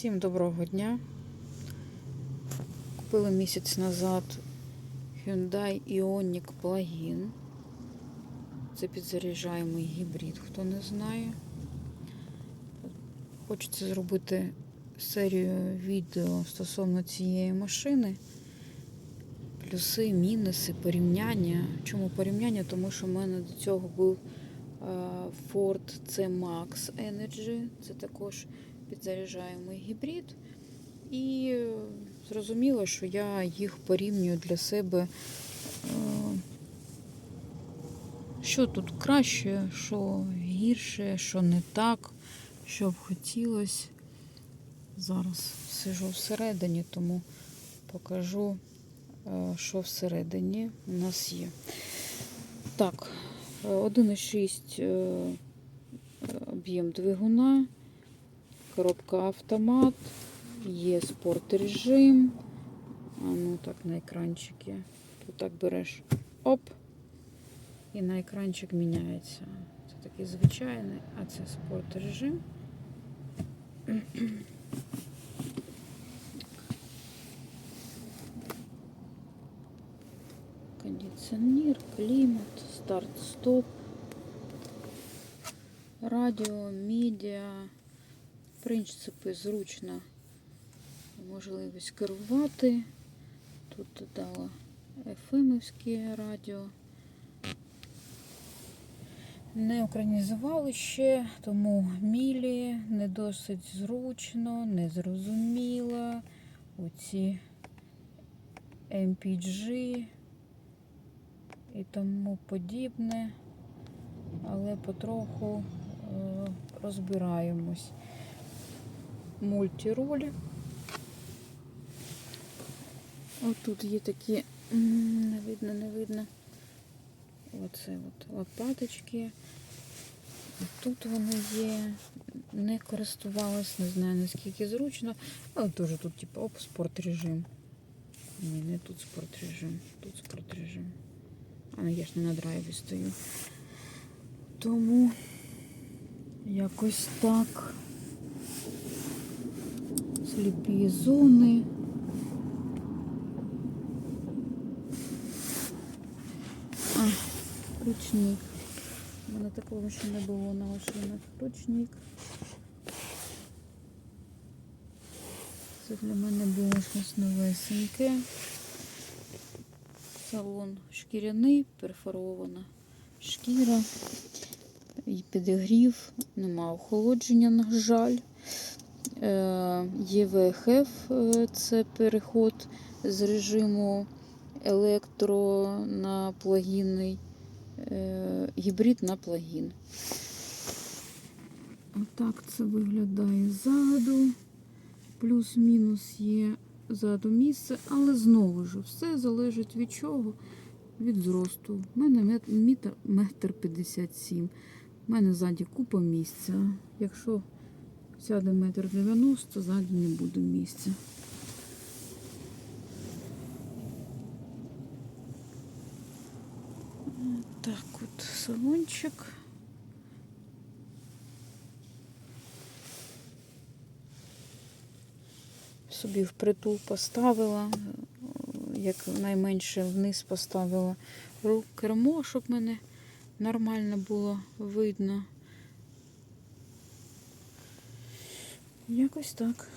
Всім доброго дня. Купили місяць назад Hyundai Ioniq Plug-in. Це підзаряджаємий гібрид, хто не знає. Хочеться зробити серію відео стосовно цієї машини. Плюси, мінуси, порівняння. Чому порівняння? Тому що в мене до цього був Ford C-Max Energy. Це також підзаряджаємий гібрид. І зрозуміло, що я їх порівнюю для себе. е, Що тут краще, що гірше, що не так, що б хотілося. Зараз сижу всередині, тому покажу, е, що всередині у нас є. Так, е, 1,6 е, об'єм двигуна, коробка автомат, є спорт режим. А ну так на екранчики. Тут так береш оп, і на екранчик міняється. Це такий звичайний, а це спорт режим. Кондиціонер, клімат, старт-стоп, радіо, медіа. Принципі, зручно можливість керувати. Тут додала FM-івське радіо. Не українізували ще, тому мілі не досить зручно, не зрозуміло. Оці MPG і тому подібне. Але потроху е, розбираємось. Мультиролі. Ось тут є такі, не видно, не видно. Оце от лопаточки. Тут вони є. Не користувалась, не знаю наскільки зручно. Але теж тут, типу, оп, спорт режим. Ні, не тут спорт режим, тут спорт режим. А я ж не на драйві стою. Тому якось так. Сліпі зони. А, ручник. У мене такого ще не було на машинах. Ручник. Це для мене було щось новесеньке. Салон шкіряний, перфорована шкіра. І підігрів, нема охолодження, на жаль. Е, ЄВХФ е, це переход з режиму електро на плагінний, е, гібрид на плагін. Отак це виглядає ззаду. Плюс-мінус є ззаду місце, але знову ж все залежить від чого? Від зросту. У мене метр п'ятдесят сім. У мене ззаді купа місця. Якщо сяде метр дев'яносто, ззаді не буде місця. Так, от салончик. Собі впритул поставила, як найменше вниз поставила кермо, щоб мене нормально було видно. Якось так.